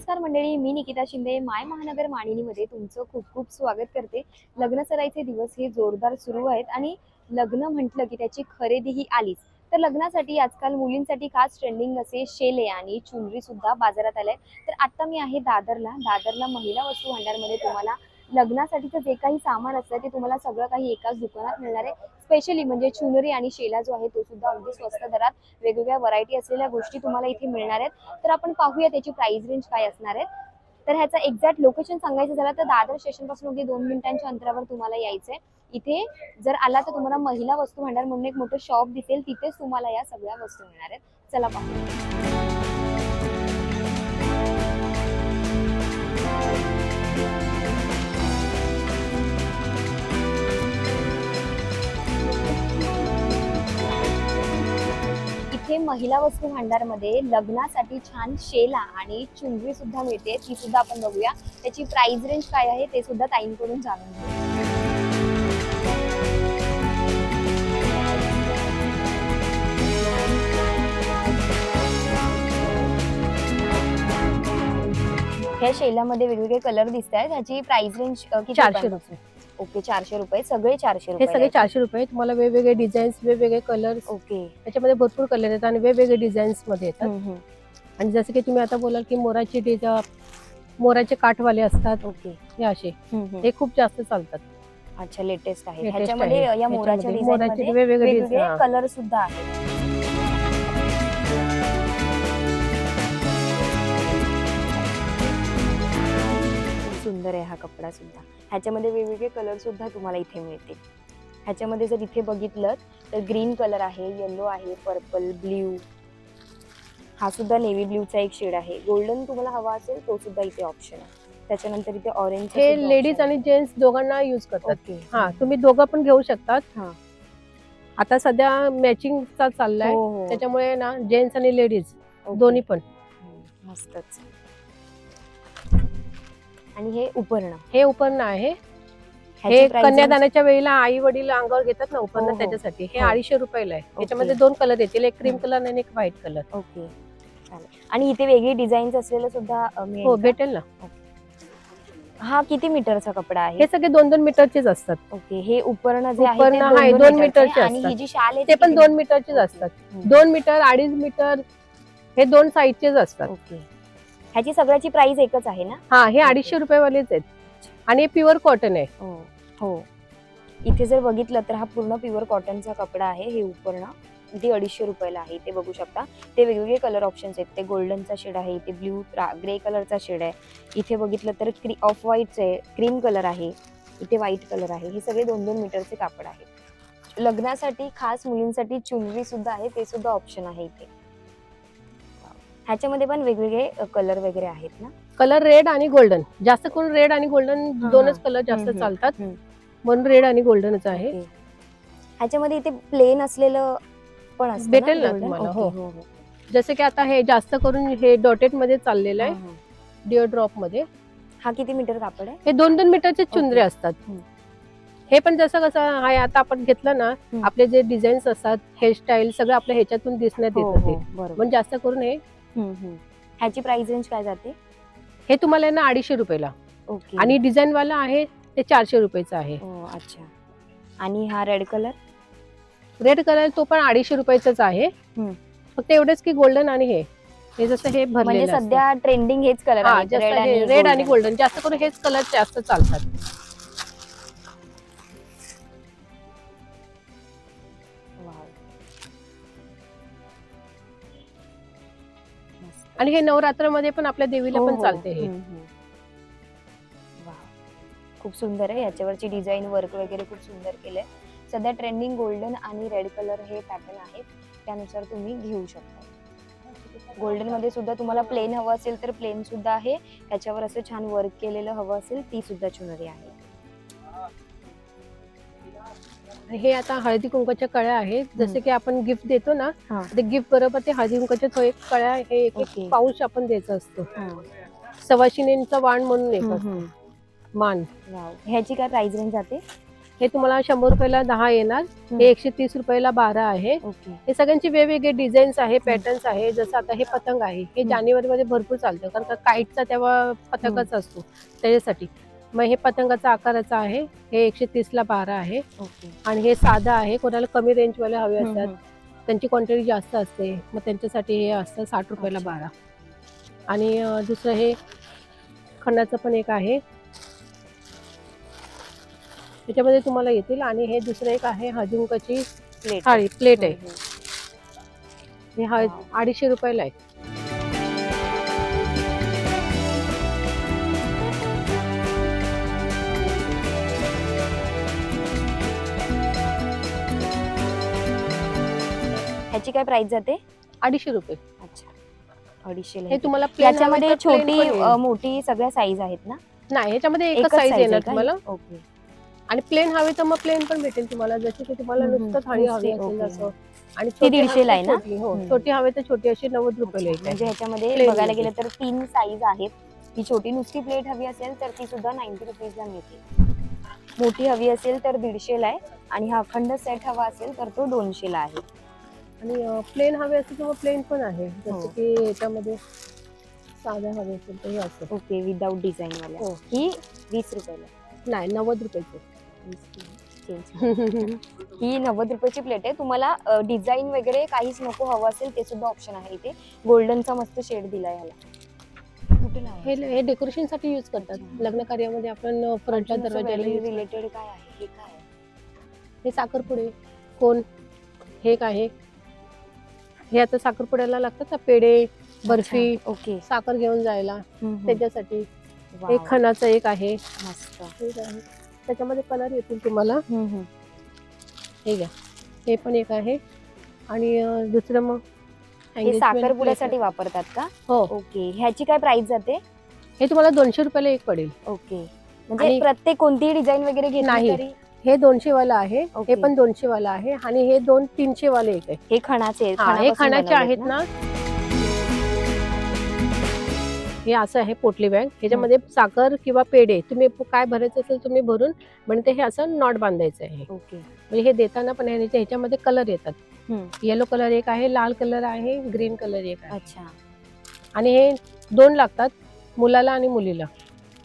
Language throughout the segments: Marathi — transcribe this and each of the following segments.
नमस्कार मंडळी मी निकिता शिंदे माय महानगर मानिनीमध्ये तुमचं खूप खूप स्वागत करते. लग्न सराईचे दिवस हे जोरदार सुरू आहेत आणि लग्न म्हटलं की त्याची खरेदी ही आलीच. तर लग्नासाठी आजकाल मुलींसाठी खास ट्रेंडिंग असे शेले आणि चुनरी सुद्धा बाजारात आले तर आता मी आहे दादरला. दादरला महिला वस्तू भांडारमध्ये तुम्हाला लग्नासाठीचं जे काही सामान असतं ते तुम्हाला सगळं काही एकाच दुकानात मिळणार आहे. स्पेशली म्हणजे चुनरी आणि शेला जो आहे तो सुद्धा अगदी स्वस्त दरात वेगवेगळ्या व्हरायटी असलेल्या गोष्टी तुम्हाला इथे मिळणार आहेत. तर आपण पाहूया त्याची प्राइस रेंज काय असणार आहे. तर ह्याचा एक्झॅक्ट लोकेशन सांगायचं झालं तर दादर स्टेशनपासून अगदी दोन मिनिटांच्या अंतरावर तुम्हाला यायचंय. इथे जर आला तर तुम्हाला महिला वस्तू भांडार म्हणून एक मोठं शॉप दिसेल. तिथेच तुम्हाला या सगळ्या वस्तू मिळणार आहेत. चला पाहूया. महिला वस्तू भांडारमध्ये लग्नासाठी छान शेला आणि चुंगरी सुद्धा मिळते. ती सुद्धा आपण बघूया. त्याची प्राइस रेंज काय आहे ते सुद्धा ताईंकडून जाणून घेऊ. ह्या शेलामध्ये वेगवेगळे कलर दिसत आहेत ह्याची प्राइस रेंज किती चारशे रुपये. ओके चारशे रुपये सगळे चारशे हे रुपये सगळे चारशे रुपये. तुम्हाला वेगवेगळे डिझाईन्स वेगवेगळे कलर्स ओके. त्याच्यामध्ये भरपूर कलर येतात आणि वेगवेगळे डिझाईन्समध्ये येतात. हम्म, हम्म. आणि जसं की तुम्ही आता बोलाल की मोराची डिझा मोराचे काठवाले असतात. ओके. हे असे. हम्म, हम्म. हे खूप जास्त चालतात. अच्छा लेटेस्ट आहे. Latest ह्याच्यामध्ये आहे. या मोराच्या डिझाईन मोराचे वेगवेगळे कलर सुद्धा आहेत. सुंदर आहे हा कपडा सुद्धा. ह्याच्यामध्ये वेगवेगळे कलर सुद्धा तुम्हाला इथे मिळतील. ह्याच्यामध्ये जर इथे बघितलं तर ग्रीन कलर आहे येलो आहे पर्पल ब्ल्यू हा सुद्धा नेव्ही ब्ल्यूचा एक शेड आहे. गोल्डन तुम्हाला हवा असेल तो सुद्धा इथे ऑप्शन आहे. त्याच्यानंतर इथे ऑरेंज हे लेडीज आणि जेंट्स दोघांना युज करतात. हा तुम्ही दोघं पण घेऊ शकतात. हा. आता सध्या मॅचिंगचा चाललाय. हो हो. त्याच्यामुळे ना जेंट्स आणि लेडीज. दोन्ही पण. मस्तच. आणि हे उपर्ण. हे उपरण आहे. ह्याची हे price कन्यादानाच्या वेळेला आई वडील अंगावर घेतात ना हो, उपरण हो. त्याच्यासाठी. हे हो. अडीचशे रुपयाला आहे. त्याच्यामध्ये दोन कलर येतील. एक क्रीम. कलर आणि एक व्हाईट कलर ओके. चालेल. आणि इथे वेगळी डिझाईन्स असलेलं सुद्धा अ, मिळेल हो का? भेटेल ना. हा किती मीटरचा कपडा आहे? हे सगळे दोन दोन मीटरचेच असतात. ओके. हे उपर्ण जे आहे ते उपरणं आहे, दोन मीटरचे आणि असतात. ही जी शाल आहे ते पण किती दोन मीटरचेच. असतात. दोन मीटर अडीच मीटर हे दोन साईजचेच असतात. ओके. ह्याची सगळ्याची प्राइस एकच आहे ना? हा हे अडीचशे रुपयेवालेच आहेत. आणि हे प्युअर कॉटन आहे. हो हो. इथे जर बघितलं तर हा पूर्ण प्युअर कॉटनचा कपडा आहे हे उपर्ण ते अडीचशे रुपयाला आहे इथे बघू शकता. ते वेगवेगळे कलर ऑप्शन्स आहेत. ते गोल्डनचा शेड आहे इथे ब्ल्यू ग्रे कलरचा शेड आहे. इथे बघितलं तर क्री ऑफ व्हाईटचे आहे क्रीम कलर आहे. इथे व्हाईट कलर आहे. हे सगळे दोन दोन मीटरचे कापड आहे लग्नासाठी खास मुलींसाठी चुनरी सुद्धा आहे ते सुद्धा ऑप्शन आहे इथे. ह्याच्यामध्ये पण वेगवेगळे कलर वगैरे आहेत ना कलर रेड आणि गोल्डन जास्त करून रेड आणि गोल्डन हा, दोनच हा. कलर जास्त चालतात. म्हणून रेड आणि गोल्डनच आहे. ह्याच्यामध्ये इथे प्लेन असलेलं पण भेटेल ना? तुम्हाला, हो. हो, हो. जसं की आता हे जास्त करून हे डॉटेडमध्ये चाललेलं आहे हा, हा. डिओ ड्रॉपमध्ये हा किती मीटर कापड आहे हे दोन दोन मीटरचे चुंदरे. असतात. हे पण जसं कसं आहे आता आपण घेतलं ना. आपले जे डिझाईन्स असतात हेअरस्टाईल सगळं आपल्या ह्याच्यातून दिसण्यात हो, येतं हो, ते बरोबर पण जास्त करून हे. ह्याची प्राइस रेंज काय जाते? हे तुम्हाला आहे ना अडीचशे रुपयाला. ओके. आणि डिझाईन वाला आहे ते चारशे रुपयाचं आहे. अच्छा. आणि हा रेड कलर रेड कलर तो पण अडीचशे रुपयाचाच आहे. हम्म. फक्त एवढंच की गोल्डन आणि हे. हे जसं हे म्हणजे भरलेलं असतं. सध्या ट्रेंडिंग हेच कलर रेड आणि रेड आणि golden. गोल्डन जास्त करून हेच कलर जास्त चालतात. आणि हे नवरात्रमध्ये पण आपल्या देवीला हो, पण हो. चालते हे. खूप सुंदर आहे. याच्यावरची डिझाईन वर्क वगैरे खूप सुंदर केलंय. सध्या ट्रेंडिंग गोल्डन आणि रेड कलर हे पॅटर्न आहेत. त्यानुसार तुम्ही घेऊ शकता. गोल्डनमध्ये सुद्धा तुम्हाला प्लेन हवं असेल तर प्लेन सुद्धा आहे. त्याच्यावर असं छान वर्क केलेलं हवं असेल ती सुद्धा चुनरी आहे. हे आता हळदी कुंकाच्या कळ्या आहेत. जसे की आपण गिफ्ट देतो ना हा. ते गिफ्ट बरोबर ते हळदी कुंकाच्या तो एक कळ्या हे एक ओके. एक पाऊच आपण द्यायचा असतो. सवाशिनींचा वाण म्हणून एक हम्म, असतो हम्म. मान वाव. ह्याची काय प्राइस रेंज जाते हे तुम्हाला शंभर रुपयाला दहा येणार. हे एकशे तीस रुपयाला बारा आहे ओके हे सगळ्यांचे वेगवेगळे डिझाईन्स आहे पॅटर्न्स आहे जसं आता हे पतंग आहे हे हम्म. जानेवारीमध्ये भरपूर चालतं कारण का काईटचा तेव्हा पतंगाचा असतो त्याच्यासाठी मग हे पतंगाचा आकाराचा आहे. हे एकशे तीसला बारा आहे. आणि हे साधं आहे. कोणाला कमी रेंजवाले हवे असतात. त्यांची क्वांटिटी जास्त असते. मग त्यांच्यासाठी हे असतं साठ रुपयाला. बारा. आणि दुसरं हे खणाचं पण एक आहे. त्याच्यामध्ये तुम्हाला येतील. आणि हे दुसरं एक आहे हजुंकाची प्लेट. थाळी. प्लेट आहे. हे हा. अडीचशे रुपयाला आहे. ह्याची काय प्राइस जाते? अडीचशे रुपये. अच्छा. अडीचशे हे तुम्हाला plain हवं याच्यामध्ये तर plain छोटी पण येईल. अ, मोठी सगळ्या साईज आहेत ना? नाही ह्याच्यामध्ये एकच साईज size येणार आहे का? तुम्हाला. ओके. आणि प्लेन हवी तर मग प्लेन पण भेटेल तुम्हाला. जशी की तुम्हाला हम्म, नुसतं थाळी हवी नुसती, असेल. जसं आणि ती छोटी हवी दीडशेला तर आहे ना? छोटी, हो. हम्म. छोटी हवी तर छोटी अशी नव्वद एक म्हणजे ह्याच्यामध्ये Plain बघायला मध्ये. गेलं तर तीन साईज आहेत. ती छोटी नुसती प्लेट हवी असेल तर ती सुद्धा नाईन्टी रुपीजला मिळते. मोठी हवी असेल तर दीडशेला आहे. आणि हा अखंड सेट हवा असेल तर तो दोनशेला आहे. आणि प्लेन हवे असेल तर मग प्लेन पण आहे. हो. जसं की याच्यामध्ये साध्या हवे असेल तर हे असं. ओके विदाऊट डिझाईन वाल्या हो. ही वीस रुपयाला. नाही नव्वद रुपयाचे. ही नव्वद रुपयाची प्लेट आहे. तुम्हाला डिझाईन वगैरे काहीच नको हवं असेल ते सुद्धा ऑप्शन आहे इथे. गोल्डनचा मस्त शेड दिला याला. कुठे हे? हे डेकोरेशनसाठी युज करतात. लग्न कार्यामध्ये आपण असं दरवाजाला use related काय आहे? हे काय आहे? हे साखरपुडे. कोण? हे एक आहे? हे आता साखरपुड्याला लागतात ना पेढे बर्फी ओके. साखर घेऊन जायला. त्याच्यासाठी हे खणाचं एक आहे. एक. त्याच्यामध्ये कलर येतील तुम्हाला. हे घ्या. हे पण एक आहे. आणि दुसरं मग साखरपुड्यासाठी वापरतात का. हो. ओके. ह्याची काय प्राइस जाते? हे तुम्हाला दोनशे रुपयाला एक पडेल. ओके. म्हणजे प्रत्येक कोणतीही डिझाईन वगैरे घेतली नाही. हे दोनशे वाला आहे. हे पण दोनशे वाला आहे आणि हे दोन तीनशे वाले एक आहे. हे खणाचे हा, हे खणाचे आहेत ना? हे असं आहे पोटली बॅग. ह्याच्यामध्ये साखर किंवा पेढे तुम्ही काय भरायचं असेल तुम्ही भरून म्हणजे हे असं नॉट बांधायचं आहे. ओके. म्हणजे हे देताना पण ह्याच्या- ह्याच्यामध्ये कलर येतात. हम्म. येलो कलर एक आहे लाल कलर आहे ग्रीन कलर एक आहे. अच्छा. आणि हे दोन लागतात मुलाला आणि मुलीला.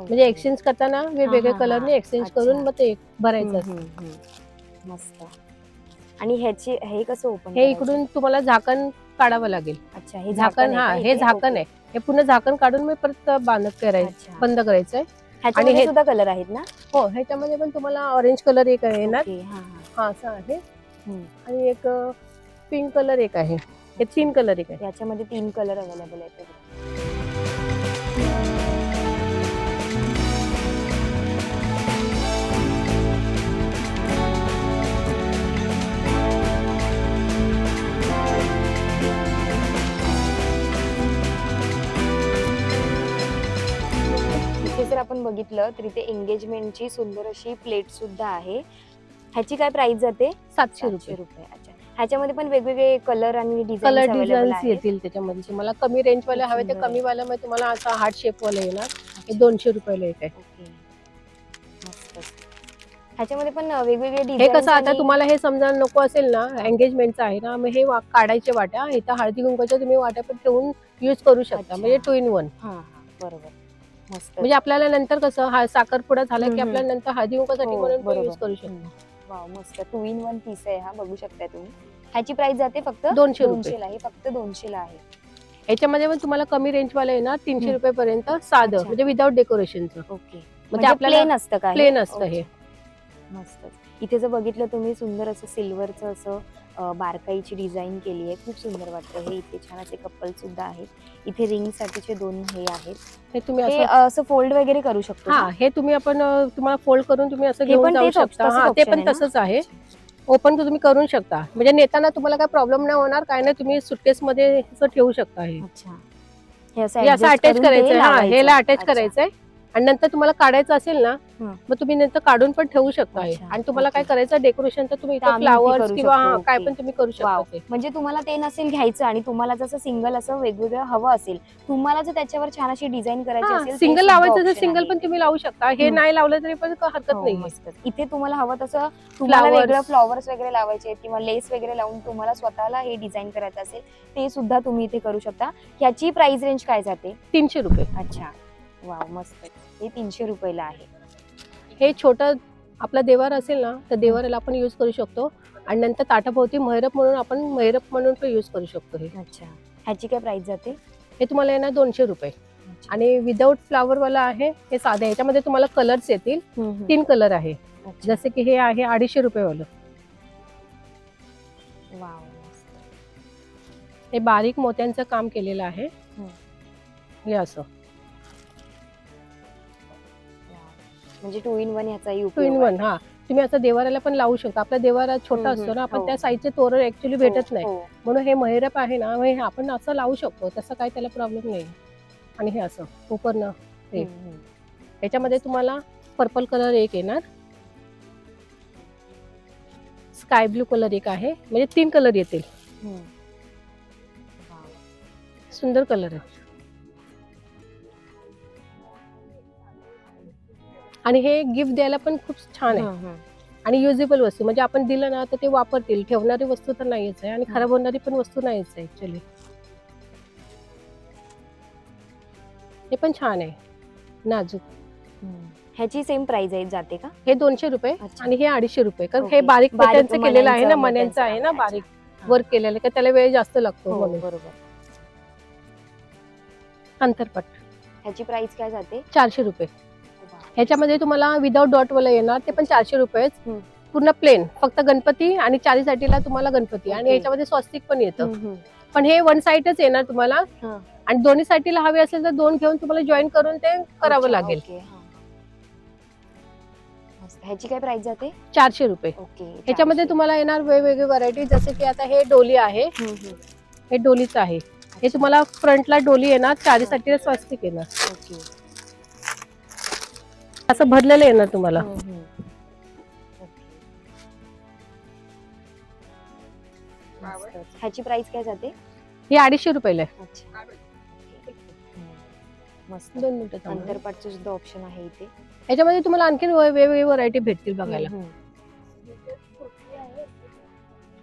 म्हणजे एक्सचेंज करताना वेगवेगळ्या कलरने. एक्सचेंज. करून मग ते भरायचं असतं. मस्त. आणि ह्याची हे कसं ओपन हे इकडून तुम्हाला झाकण काढावं लागेल. अच्छा हे झाकण हा हे झाकण आहे. हे पुन्हा झाकण काढून मी परत बांधत करायचं बंद करायचंय. ह्याच्यामध्ये हे- सुद्धा कलर आहेत ना? हो ह्याच्यामध्ये पण तुम्हाला ऑरेंज कलर एक आहे येणार हा, असं आहे. आणि एक पिंक कलर एक आहे. हे तीन कलर एक आहे. याच्यामध्ये तीन कलर अवेलेबल आहेत. बघितलं तर इथे एंगेजमेंटची सुंदर अशी प्लेट सुद्धा आहे. ह्याची काय प्राइस जाते? सातशे रुपये. रुपये. अच्छा. ह्याच्यामध्ये पण वेगवेगळे कलर आणि कलर डिझाईन डिझाईन्स येतील त्याच्यामध्ये. तुम्हाला कमी रेंज वाले हवे ते कमी वाल्यामध्ये तुम्हाला असा हार्ट शेप वाला येणार. हे दोनशे रुपयाला एक आहे. ह्याच्यामध्ये पण वेगवेगळे हे कसं आता तुम्हाला हे समजा नको असेल ना एंगेजमेंटचं आहे ना मग हे काढायचे वाट्या. इथं हळदी कुंकवाच्या तुम्ही वाट्या पण ठेवून युज करू शकता. म्हणजे टू इन वन बरोबर. मस्त. म्हणजे आपल्याला नंतर कसं हा साखरपुडा झाला की. आपल्याला नंतर हळदी हो, म्हणून बरोबर. युज करू शकतो. वाव मस्त. टू इन वन पीस आहे हा बघू शकताय तुम्ही. ह्याची प्राइस जाते फक्त दोनशे रुपये. दोनशेला हे फक्त दोनशेला आहे. याच्यामध्ये पण तुम्हाला कमी रेंज वाला येणार तीनशे हम्म. रुपयापर्यंत साधं अच्छा. म्हणजे विदाऊट डेकोरेशनचं ओके. म्हणजे म्हणजे आपल्याला प्लेन असतं का प्लेन असतं हे. मस्त इथे जर बघितलं तुम्ही सुंदर असं सिल्वरचं असं बारकाईची डिझाईन केली आहे. खूप सुंदर वाटतं. हे इथे छान असे कपल सुद्धा आहेत. इथे रिंग साठीचे दोन हे आहेत. हे तुम्ही असं फोल्ड वगैरे करू शकतो हा? हे तुम्ही आपण तुम्हाला फोल्ड करून तुम्ही असं घेऊन जाऊ शकता. हा ते पण? तसंच आहे. ओपन तुम्ही करू शकता. म्हणजे नेताना तुम्हाला काय प्रॉब्लेम नाही होणार. काय नाही तुम्ही सुटकेस मध्ये असं ठेवू शकता हे. असं अटॅच करून ते करायचं हा. ह्याला अटॅच. करायचंय. आणि नंतर तुम्हाला काढायचं असेल ना. मग तुम्ही नंतर काढून पण ठेवू शकता. आणि तुम्हाला काय. करायचं डेकोरेशन तर तुम्ही फ्लावर्स किंवा काय. पण तुम्ही करू शकता म्हणजे तुम्हाला ते नसेल घ्यायचं आणि तुम्हाला जसं सिंगल असं वेगवेगळं हवं असेल तुम्हाला जर त्याच्यावर छान अशी डिझाईन करायची असेल सिंगल लावायचं तर सिंगल. पण तुम्ही लावू शकता. हे. नाही लावलं तरी पण हरकत हो, नाही. इथे तुम्हाला हवं तसं तुम्हाला. वेगळं फ्लॉवर्स वगैरे लावायचे किंवा लेस वगैरे लावून तुम्हाला स्वतःला हे डिझाईन करायचं असेल ते सुद्धा तुम्ही इथे करू शकता. ह्याची प्राइस रेंज काय जाते? तीनशे रुपये. अच्छा. वाव मस्त. हे तीनशे रुपयाला आहे. हे छोटं आपला देवार असेल ना तर देवाराला आपण युज करू शकतो. आणि नंतर ताटाभोवती मैरप म्हणून आपण मैरप म्हणून पण युज करू शकतो हे. अच्छा. ह्याची काय प्राइस जाते? हे तुम्हाला येणार दोनशे रुपये. आणि विदाऊट फ्लावर वाला आहे हे साधे. याच्यामध्ये तुम्हाला कलर्स येतील. तीन कलर आहे. जसे की हे आहे अडीचशे रुपये वालं. वाव मस्त. हे बारीक मोत्यांचं काम केलेलं आहे. हे असं. म्हणजे टू इन वन ह्याचाही टू इन. वन हा. तुम्ही असं देवाराला पण लावू शकता. आपला देवारा छोटा असतो ना आपण हो. त्या साईजचे तोरण ऍक्च्युली भेटत नाही. हो, हो. म्हणून हे मैरप आहे ना हे आपण असं लावू शकतो. तसं काय त्याला प्रॉब्लेम नाही. आणि हे असं उपरनं हे. याच्यामध्ये तुम्हाला पर्पल कलर एक येणार. स्काय ब्लू कलर एक आहे. म्हणजे तीन कलर येतील. सुंदर कलर आहे. आणि हे गिफ्ट द्यायला पण खूप छान आहे. आणि युजेबल वस्तू म्हणजे आपण दिलं ना तर ते वापरतील. ठेवणारी वस्तू तर नाहीच आहे आणि खराब होणारी पण वस्तू नाहीच आहे ऍक्च्युली हे पण छान आहे. नाजूक. ह्याची सेम प्राइस आहे जाते का? हे दोनशे रुपये. आणि हे अडीचशे रुपये. कारण हे. बारीक बारीक केलेलं आहे ना मण्यांचं- आहे ना. बारीक. वर्क केलेलं का त्याला वेळ जास्त लागतो हो, म्हणून. बरोबर. अंतरपट. ह्याची प्राइस काय जाते? चारशे रुपये. ह्याच्यामध्ये तुम्हाला विदाऊट डॉट वाला येणार ते पण चारशे रुपयेच. पूर्ण प्लेन फक्त गणपती आणि चारी साठीला तुम्हाला गणपती आणि. याच्यामध्ये स्वस्तिक पण येतं. पण हे वन साईडच येणार तुम्हाला. आणि दोन्ही साईडला हवे असेल तर दोन घेऊन तुम्हाला जॉईन करून ते करावं लागेल. ह्याची काय प्राइस जाते चारशे रुपये ह्याच्यामध्ये. तुम्हाला येणार वेगवेगळे व्हरायटी जसे की आता हे डोली आहे. हे डोलीचं आहे हे तुम्हाला फ्रंटला डोली येणार चारी साठी स्वस्तिक येणार ओके. असं भरलेलं येणार तुम्हाला. ओके. मस्तच. ह्याची प्राइस काय जाते हे अडीचशे रुपयाला आहे. मस्त दोन मिनिटं थांबा. अंतरपाटचं सुद्धा ऑप्शन आहे इथे ह्याच्यामध्ये तुम्हाला आणखीन वे- वेगवेगळी व्हरायटी भेटतील बघायला.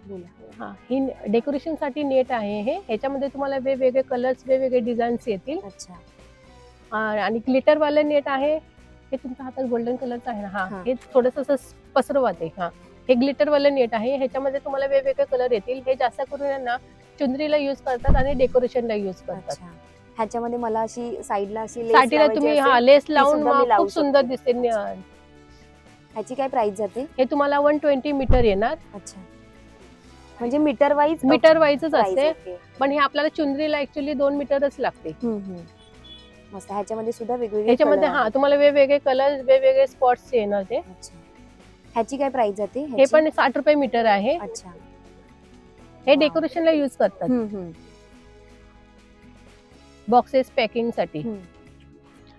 बोला हा ही डेकोरेशनसाठी नेट आहे हे ह्याच्यामध्ये तुम्हाला वेगवेगळे कलर्स वेगवेगळे डिझाईन्स येतील अच्छा आ- आणि ग्लिटर वाले नेट आहे हे तुमच्या हातात गोल्डन कलरचं आहे ना हा. हा. थोडस असं पसरवत आहे हा. हे ग्लिटर वाले नेट आहे ह्याच्यामध्ये तुम्हाला वेगवेगळे कलर येतील. हे जास्त करून आहे ना चुंदरीला युज करतात आणि डेकोरेशनला युज करतात. ह्याच्यामध्ये मला अशी साईडला अशी साठीला तुम्ही हा लेस लावून खूप सुंदर. दिसते ह्याची काय प्राइस जाते? हे तुम्हाला वन ट्वेंटी मीटर येणार. अच्छा. म्हणजे मीटर वाईज मीटर वाईजच असते. पण हे आपल्याला चुंदरीला ऍक्च्युली दोन मीटरच लागते. मस्त. ह्याच्यामध्ये सुद्धा वेगवेगळे ह्याच्यामध्ये color हा. तुम्हाला वेगवेगळे कलर वेगवेगळे स्पॉट्स येणार ते. अच्छा. ह्याची काय प्राइस जाते हे ह्याची? पण साठ रुपये मीटर आहे. अच्छा. हे Wow. डेकोरेशनला युज करतात. हम्म, हम्म, बॉक्सेस पॅकिंगसाठी. हम्म,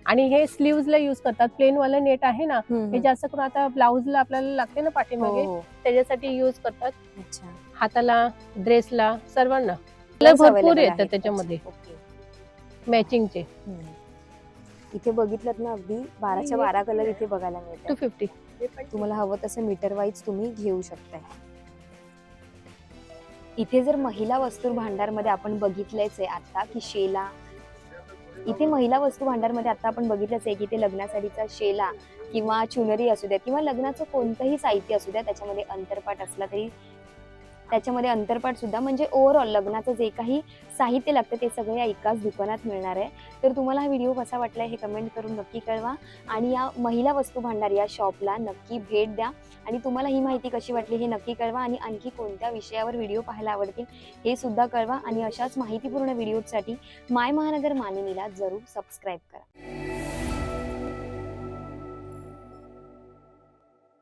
आणि हे स्लीव्हजला युज करतात. प्लेन वाला नेट आहे ना हम्म, हे जास्त करून आता ब्लाऊजला आपल्याला लागते ना पाठीमागे. हो. त्याच्यासाठी युज करतात. अच्छा. हाताला ड्रेसला सर्वांना. Colours भरपूर available येतात. त्याच्यामध्ये. अच्छा, okay. मॅचिंगचे हम्म. इथे बघितलं ना अगदी बाराच्या बारा कलर इथे बघायला टू मिळतात फिफ्टी तुम्हाला हवं तसं मीटर वाईज तुम्ही घेऊ शकताय. इथे जर महिला वस्तू भांडारमध्ये आपण बघितलंच आहे आता की शेला. इथे महिला वस्तू भांडारमध्ये आता आपण बघितलंच आहे की इथे लग्नासाठीचा शेला किंवा चुनरी असू द्या किंवा लग्नाचं कोणतंही साहित्य असू द्या त्याच्यामध्ये अंतरपाट असला तरी त्याच्यामध्ये अंतरपाट सुद्धा म्हणजे ओव्हरऑल लग्नाचं जे काही साहित्य लागतं ते सगळं या एकाच दुकानात मिळणार आहे. तर तुम्हाला हा व्हिडिओ कसा वाटला हे कमेंट करून नक्की कळवा. आणि या महिला वस्तू भांडार या शॉपला नक्की भेट द्या. आणि तुम्हाला ही माहिती कशी वाटली हे नक्की कळवा आणि आणखी कोणत्या विषयावर व्हिडिओ पाहायला आवडतील हे सुद्धा कळवा. आणि अशाच माहितीपूर्ण व्हिडिओसाठी माय महानगर मानिनीला जरूर सबस्क्राईब करा.